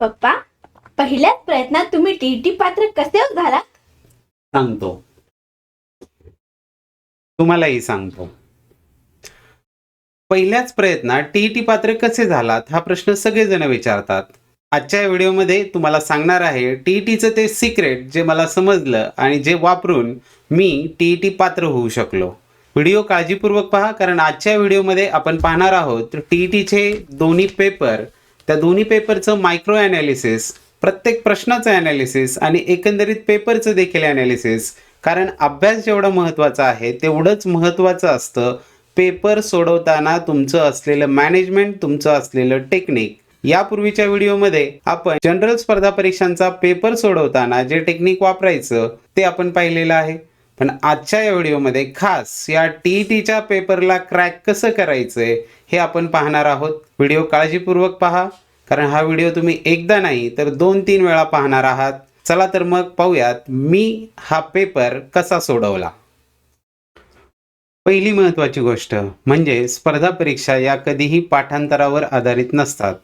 पप्पा पहिल्याच प्रयत्नात तुम्ही टीटी पात्र कसे झाला सांगतो. तुम्हालाही सांगतो. पहिल्याच प्रयत्नात टीईटी पात्र कसे झालात हा प्रश्न सगळेजण विचारतात. आजच्या व्हिडिओमध्ये तुम्हाला सांगणार आहे टीईटीचं ते सिक्रेट जे मला समजलं आणि जे वापरून मी टीईटी पात्र होऊ शकलो. व्हिडिओ काळजीपूर्वक पहा कारण आजच्या व्हिडिओमध्ये आपण पाहणार आहोत टीईटीचे दोन्ही पेपर त्या दोन्ही पेपरचं मायक्रो ॲनालिसिस प्रत्येक प्रश्नाचं ॲनालिसिस आणि एकंदरीत पेपरचं देखील ॲनालिसिस कारण अभ्यास जेवढा महत्त्वाचा आहे तेवढंच महत्त्वाचं असतं पेपर सोडवताना तुमचं असलेलं मॅनेजमेंट तुमचं असलेलं टेक्निक यापूर्वीच्या व्हिडिओमध्ये आपण जनरल स्पर्धा परीक्षांचा पेपर सोडवताना जे टेक्निक वापरायचं ते आपण पाहिलेलं आहे. पण आजच्या या व्हिडिओमध्ये खास या टी टीच्या पेपरला क्रॅक कसं करायचंय हे आपण पाहणार आहोत. व्हिडिओ काळजीपूर्वक पहा कारण हा व्हिडिओ तुम्ही एकदा नाही तर दोन तीन वेळा पाहणार आहात. चला तर मग पाहूयात मी हा पेपर कसा सोडवला. पहिली महत्त्वाची गोष्ट म्हणजे स्पर्धा परीक्षा या कधीही पाठांतरावर आधारित नसतात.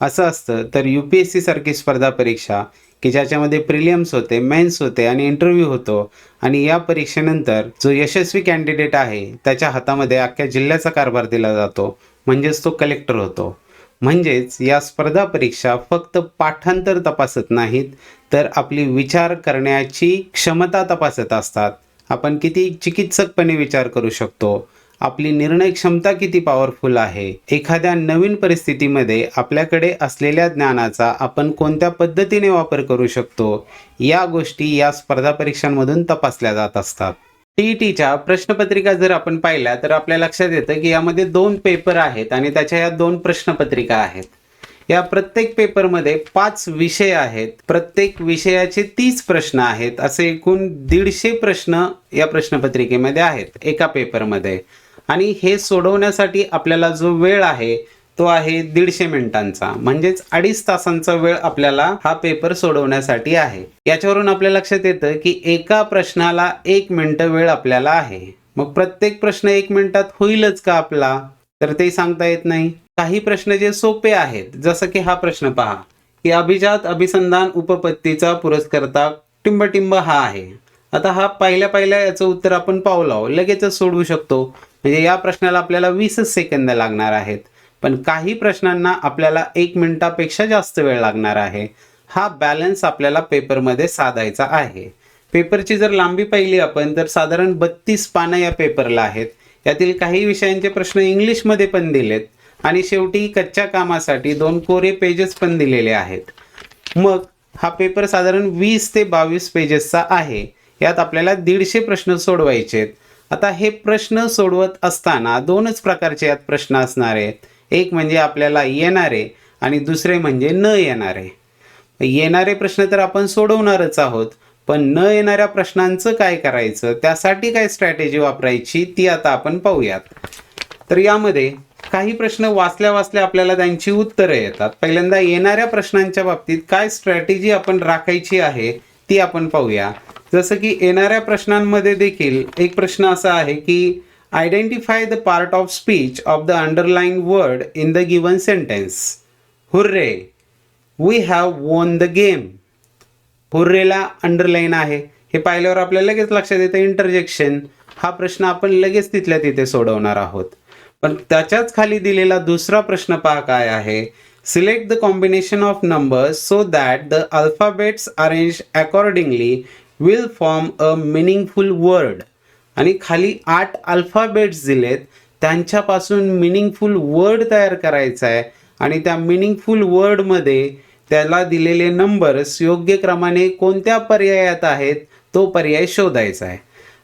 असं असतं. तर यू पी एस सी सारखी स्पर्धा परीक्षा की ज्याच्यामध्ये प्रिलियम्स होते मेन्स होते आणि इंटरव्ह्यू होतो. आणि या परीक्षेनंतर जो यशस्वी कॅन्डिडेट आहे त्याच्या हातामध्ये अख्ख्या जिल्ह्याचा कारभार दिला जातो. म्हणजेच तो कलेक्टर होतो. म्हणजेच या स्पर्धा परीक्षा फक्त पाठांतर तपासत नाहीत तर आपली विचार करण्याची क्षमता तपासत असतात. आपण किती चिकित्सकपणे विचार करू शकतो? आपली निर्णय क्षमता किती पॉवरफुल आहे? एखाद्या नवीन परिस्थितीमध्ये आपल्याकडे असलेल्या ज्ञानाचा आपण कोणत्या पद्धतीने वापर करू शकतो? या गोष्टी या स्पर्धा परीक्षांमधून तपासल्या जात असतात. टीईटीच्या प्रश्नपत्रिका जर आपण पाहिल्या तर आपल्या लक्षात येतं की यामध्ये दोन पेपर आहेत आणि त्याच्या या दोन प्रश्नपत्रिका आहेत. या प्रत्येक पेपरमध्ये पाच विषय आहेत. प्रत्येक विषयाचे तीस प्रश्न आहेत. असे एकूण दीडशे प्रश्न या प्रश्नपत्रिकेमध्ये आहेत एका पेपरमध्ये आणि हे सोडवण्यासाठी आपल्याला जो वेळ आहे तो आहे दीडशे मिनिटांचा. म्हणजेच अडीच तासांचा वेळ आपल्याला हा पेपर सोडवण्यासाठी आहे. याच्यावरून आपल्या लक्षात येतं की एका प्रश्नाला एक मिनटं वेळ आपल्याला आहे. मग प्रत्येक प्रश्न एक मिनिटात होईलच का आपला? तर ते सांगता येत नाही. काही प्रश्न जे सोपे आहेत जसं की हा प्रश्न पहा. की अभिजात अभिसंधान उपपत्तीचा पुरस्कर्ता टिंबटिंब हा आहे. आता हा पहिल्या पहिल्या याचं उत्तर आपण पावलाव लगेचच सोडवू शकतो. म्हणजे या प्रश्नाला आपल्याला वीसच सेकंद लागणार आहेत. पण काही प्रश्नांना आपल्याला एक मिनिटापेक्षा जास्त वेळ लागणार आहे. हा बॅलन्स आपल्याला पेपरमध्ये साधायचा आहे. पेपरची जर लांबी पाहिली आपण तर साधारण बत्तीस पानं या पेपरला आहेत. यातील काही विषयांचे प्रश्न इंग्लिशमध्ये पण दिलेत. आणि शेवटी कच्च्या कामासाठी दोन कोरे पेजेस पण दिलेले आहेत. मग हा पेपर साधारण वीस ते बावीस पेजेसचा आहे. यात आपल्याला दीडशे प्रश्न सोडवायचे आहेत. आता हे प्रश्न सोडवत असताना दोनच प्रकारचे यात प्रश्न असणार आहेत. एक म्हणजे आपल्याला येणारे आणि दुसरे म्हणजे न येणारे. येणारे प्रश्न तर आपण सोडवणारच आहोत पण न येणाऱ्या प्रश्नांचं काय करायचं? त्यासाठी काय स्ट्रॅटेजी वापरायची ती आता आपण पाहूयात. तर यामध्ये काही प्रश्न वाचल्या वाचल्या आपल्याला त्यांची उत्तरं येतात. पहिल्यांदा येणाऱ्या प्रश्नांच्या बाबतीत काय स्ट्रॅटेजी आपण राखायची आहे ती आपण पाहूया. जसं की येणाऱ्या प्रश्नांमध्ये देखील एक प्रश्न असा आहे की identify the part of speech of the underline word in the given sentence hurray we have won the game हुर्रेला underline आहे. हे पाहिल्यावर आपल्याला लगेच लक्षात येतं इंटरजेक्शन हा प्रश्न आपण लगेच तिथल्या तिथे सोडवणार आहोत. पण त्याच्याच खाली दिलेला दुसरा प्रश्न पहा काय आहे. Select the combination of numbers so that the alphabets arrange accordingly will form a meaningful word आणि खाली आठ अल्फाबेट्स दिलेत. त्यांच्यापासून मिनिंगफुल वर्ड तयार करायचा आहे आणि त्या मिनिंगफुल वर्डमध्ये त्याला दिलेले नंबर्स योग्य क्रमाने कोणत्या पर्यायात आहेत तो पर्याय शोधायचा आहे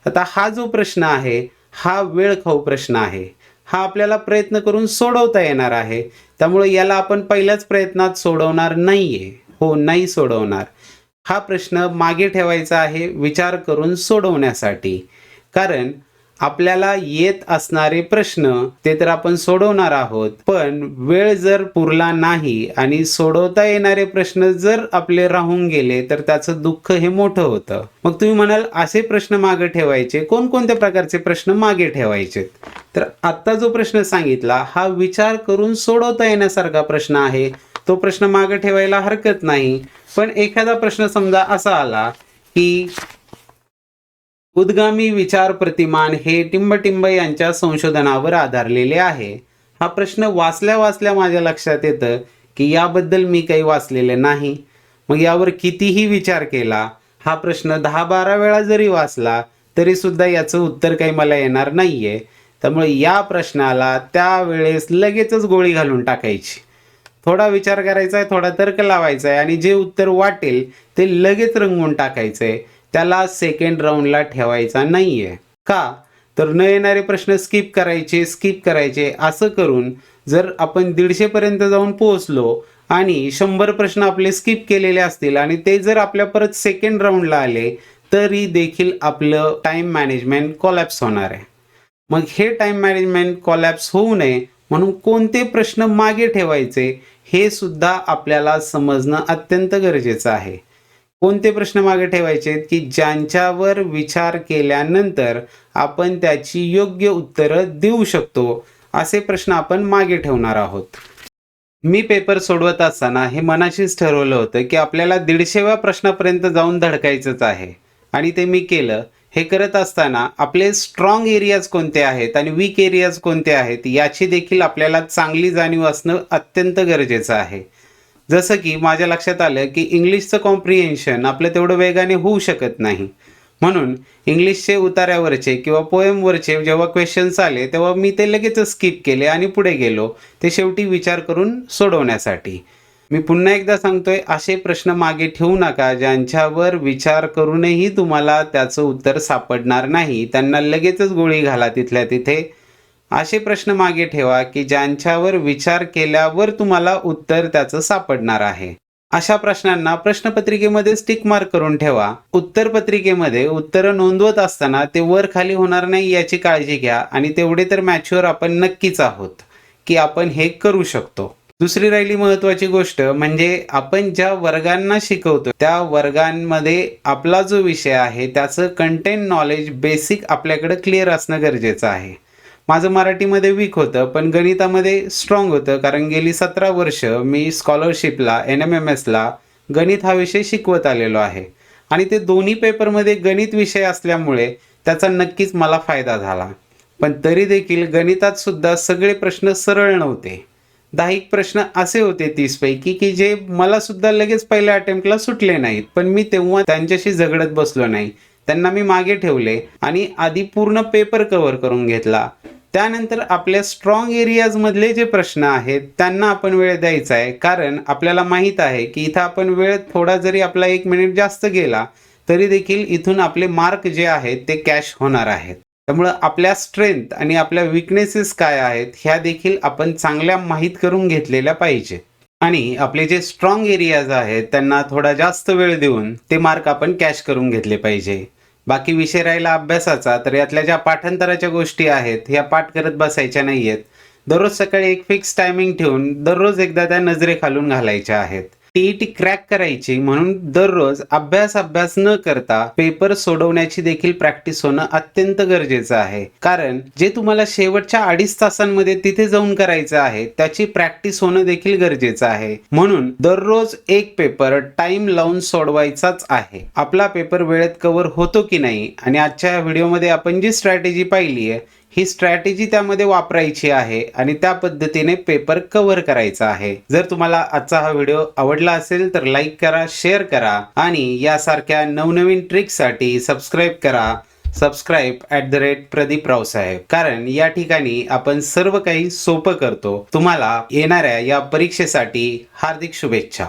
आता हा जो प्रश्न आहे हा वेळखाऊ प्रश्न आहे. हा आपल्याला प्रयत्न करून सोडवता येणार आहे. त्यामुळे याला आपण पहिल्याच प्रयत्नात सोडवणार नाही आहे हो नाही सोडवणार. हा प्रश्न मागे ठेवायचा आहे विचार करून सोडवण्यासाठी. कारण आपल्याला येत असणारे प्रश्न ते तर आपण सोडवणार आहोत. पण वेळ जर पुरला नाही आणि सोडवता येणारे प्रश्न जर आपले राहून गेले तर त्याचं दुःख हे मोठं होतं. मग तुम्ही म्हणाल असे प्रश्न मागे ठेवायचे कोणकोणत्या प्रकारचे प्रश्न मागे ठेवायचे तर आत्ता जो प्रश्न सांगितला हा विचार करून सोडवता येण्यासारखा प्रश्न आहे. तो प्रश्न मागे ठेवायला हरकत नाही. पण एखादा प्रश्न समजा असा आला की उद्गामी विचार प्रतिमान हे टिंबटिंब यांच्या संशोधनावर आधारलेले आहे. हा प्रश्न वाचल्या वाचल्या माझ्या लक्षात येतं की याबद्दल मी काही वाचलेले नाही. मग यावर कितीही विचार केला हा प्रश्न दहा बारा वेळा जरी वाचला तरी सुद्धा याचं उत्तर काही मला येणार नाहीये. त्यामुळे या प्रश्नाला त्यावेळेस लगेचच गोळी घालून टाकायची. थोडा विचार करायचा आहे थोडा तर्क लावायचा आहे आणि जे उत्तर वाटेल ते लगेच रंगवून टाकायचं आहे त्याला सेकंड राऊंडला ठेवायचा नाही आहे का? तर न येणारे प्रश्न स्किप करायचे स्किप करायचे असं करून जर आपण दीडशेपर्यंत जाऊन पोहोचलो आणि शंभर प्रश्न आपले स्किप केलेले असतील आणि ते जर आपल्या परत सेकंड राऊंडला आले तरी देखील आपलं टाईम मॅनेजमेंट कॉलॅप्स होणार आहे. मग हे टाइम मॅनेजमेंट कॉलॅप्स होऊ नये म्हणून कोणते प्रश्न मागे ठेवायचे हे सुद्धा आपल्याला समजणं अत्यंत गरजेचं आहे. कोणते प्रश्न मागे ठेवायचे की ज्यांच्यावर विचार केल्यानंतर आपण त्याची योग्य उत्तरं देऊ शकतो असे प्रश्न आपण मागे ठेवणार आहोत. मी पेपर सोडवत असताना हे मनाशीच ठरवलं होतं की आपल्याला दीडशेव्या प्रश्नापर्यंत जाऊन धडकायचंच आहे. आणि ते मी केलं. हे करत असताना आपले स्ट्रॉंग एरियाज कोणते आहेत आणि वीक एरियाज कोणते आहेत याची देखील आपल्याला चांगली जाणीव असणं अत्यंत गरजेचं आहे. जसं की माझ्या लक्षात आलं की इंग्लिशचं कॉम्प्रिहेन्शन आपलं तेवढं वेगाने होऊ शकत नाही. म्हणून इंग्लिशचे उतार्यावरचे किंवा पोएमवरचे जेव्हा क्वेश्चन्स आले तेव्हा मी ते लगेच स्किप केले आणि पुढे गेलो ते शेवटी विचार करून सोडवण्यासाठी. मी पुन्हा एकदा सांगतोय असे प्रश्न मागे ठेवू नका ज्यांच्यावर विचार करूनही तुम्हाला त्याचं उत्तर सापडणार नाही. त्यांना लगेचच गोळी घाला तिथल्या तिथे. असे प्रश्न मागे ठेवा की ज्यांच्यावर विचार केल्यावर तुम्हाला उत्तर त्याचं सापडणार आहे. अशा प्रश्नांना प्रश्नपत्रिकेमध्ये स्टिक मार्क करून ठेवा. उत्तरपत्रिकेमध्ये उत्तरं नोंदवत असताना ते वर खाली होणार नाही याची काळजी घ्या आणि तेवढे तर मॅच्युअर आपण नक्कीच आहोत की आपण हे करू शकतो. दुसरी राहिली महत्वाची गोष्ट म्हणजे आपण ज्या वर्गांना शिकवतो त्या वर्गांमध्ये आपला जो विषय आहे त्याचं कंटेंट नॉलेज बेसिक आपल्याकडे क्लिअर असणं गरजेचं आहे. माझं मराठीमध्ये वीक होतं पण गणितामध्ये स्ट्रॉंग होतं कारण गेली सतरा वर्ष मी स्कॉलरशिपला एन एम एम एसला गणित हा विषय शिकवत आलेलो आहे. आणि ते दोन्ही पेपरमध्ये गणित विषय असल्यामुळे त्याचा नक्कीच मला फायदा झाला. पण तरी देखील गणितात सुद्धा सगळे प्रश्न सरळ नव्हते. दहा एक प्रश्न असे होते तीसपैकी की जे मला सुद्धा लगेच पहिल्या अटेम्प्टला सुटले नाहीत. पण मी तेव्हा त्यांच्याशी झगडत बसलो नाही. त्यांना मी मागे ठेवले आणि आधी पूर्ण पेपर कव्हर करून घेतला. त्यानंतर आपल्या स्ट्रॉंग एरियाज मधले जे प्रश्न आहेत त्यांना आपण वेळ द्यायचा आहे. कारण आपल्याला माहीत आहे की इथं आपण वेळ थोडा जरी आपला एक मिनिट जास्त गेला तरी देखील इथून आपले मार्क जे आहेत ते कॅश होणार आहेत. त्यामुळं आपल्या स्ट्रेंथ आणि आपल्या विकनेसेस काय आहेत ह्या देखील आपण चांगल्या माहीत करून घेतलेल्या पाहिजे. आणि आपले जे स्ट्रॉंग एरियाज आहेत त्यांना थोडा जास्त वेळ देऊन ते मार्क आपण कॅश करून घेतले पाहिजे. बाकी विषय राहिला अभ्यासाचा तर यातल्या ज्या पाठांतराच्या गोष्टी आहेत ह्या पाठ करत बसायच्या नाही आहेत दररोज सकाळी एक फिक्स टायमिंग ठेवून दररोज एकदा त्या नजरेखालून घालायच्या आहेत. टीईटी क्रॅक करायची म्हणून दररोज अभ्यास अभ्यास न करता पेपर सोडवण्याची देखील प्रॅक्टिस होणं अत्यंत गरजेचं आहे. कारण जे तुम्हाला शेवटच्या अडीच तासांमध्ये तिथे जाऊन करायचं आहे त्याची प्रॅक्टिस होणं देखील गरजेचं आहे. म्हणून दररोज एक पेपर टाइम लावून सोडवायचाच आहे. आपला पेपर वेळेत कव्हर होतो की नाही? आणि आजच्या व्हिडिओमध्ये आपण जी स्ट्रॅटेजी पाहिली आहे ही स्ट्रॅटेजी त्यामध्ये वापरायची आहे आणि त्या पद्धतीने पेपर कव्हर करायचा आहे. जर तुम्हाला आजचा हा व्हिडिओ आवडला असेल तर लाईक करा शेअर करा आणि यासारख्या नवनवीन ट्रिकसाठी सबस्क्राईब करा. Subscribe at the rate Pradeep Raosaheb कारण या ठिकाणी आपण सर्व काही सोपं करतो. तुम्हाला येणाऱ्या या परीक्षेसाठी हार्दिक शुभेच्छा.